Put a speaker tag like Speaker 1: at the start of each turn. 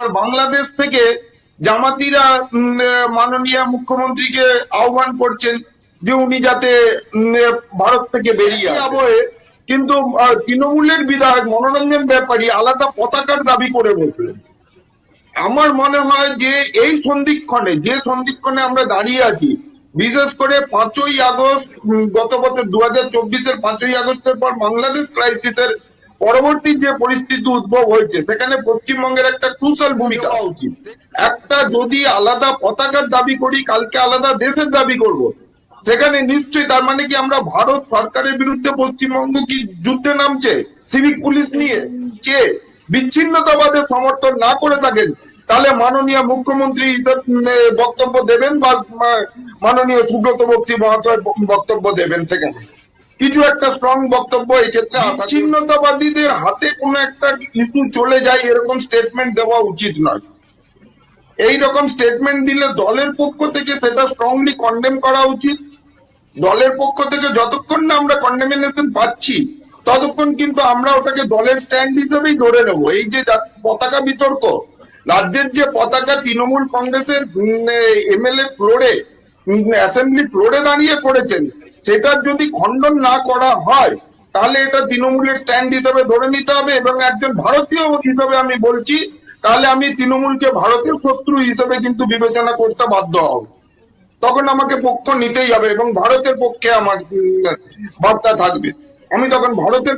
Speaker 1: বাংলাদেশ থেকে জামাতিরা মাননীয় মুখ্যমন্ত্রীকে আহ্বান করছেন যে উনি যাতে ভারত থেকে বেরিয়ে আসে কিন্তু তৃণমূলের বিধায়ক মনোরঞ্জন ব্যাপারী আলাদা পতাকার দাবি করে বসলেন। আমার মনে হয় যে এই সন্ধিক্ষণে, যে সন্ধিক্ষণে আমরা দাঁড়িয়ে আছি, বিশেষ করে পাঁচই আগস্ট গত বছর দু হাজার চব্বিশের পাঁচই আগস্টের পর বাংলাদেশ ক্রাইসিসের পরবর্তী যে পরিস্থিতি উদ্ভব হয়েছে সেখানে পশ্চিমবঙ্গের একটা ক্রুশাল ভূমিকা। হওয়া উচিত। একটা যদি আলাদা পতাকার দাবি করি কালকে আলাদা দেশের দাবি করব সেখানে নিশ্চয়ই তার মানে কি আমরা ভারত সরকারের বিরুদ্ধে পশ্চিমবঙ্গ কি যুদ্ধে নামছে সিভিক পুলিশ নিয়ে যে বিচ্ছিন্নতাবাদের সমর্থন না করে থাকেন তাহলে মাননীয় মুখ্যমন্ত্রী বক্তব্য দেবেন বা মাননীয় সুব্রত বক্সী মহাশয় বক্তব্য দেবেন সেখানে? কিছু একটা স্ট্রং বক্তব্য এই ক্ষেত্রে বিচ্ছিন্নতাবাদীদের হাতে কোনো একটা ইস্যু চলে যায়, এরকম স্টেটমেন্ট দেওয়া উচিত নয়। এই রকম স্টেটমেন্ট দিলে দলের পক্ষ থেকে সেটা স্ট্রংলি কন্ডেম করা উচিত। দলের পক্ষ থেকে যতক্ষণ না আমরা কন্ডেমিনেশন পাচ্ছি, ততক্ষণ কিন্তু আমরা ওটাকে দলের স্ট্যান্ড হিসেবেই ধরে নেব। এই যে পতাকা বিতর্ক, রাজ্যের যে পতাকা তৃণমূল কংগ্রেসের এমএলএ ফ্লোরে অ্যাসেম্বলি ফ্লোরে দাঁড়িয়ে করেছেন সেটার যদি খণ্ডন না করা হয়, তাহলে এটা তৃণমূলের স্ট্যান্ড হিসাবে ধরে নিতে হবে এবং একজন ভারতীয় হিসাবে আমি বলছি, তাহলে আমি তৃণমূলকে ভারতের শত্রু হিসেবে কিন্তু বিবেচনা করতে বাধ্য হব। তখন আমাকে পক্ষ নিতেই হবে এবং ভারতের পক্ষে আমার বার্তা থাকবে। আমি তখন ভারতের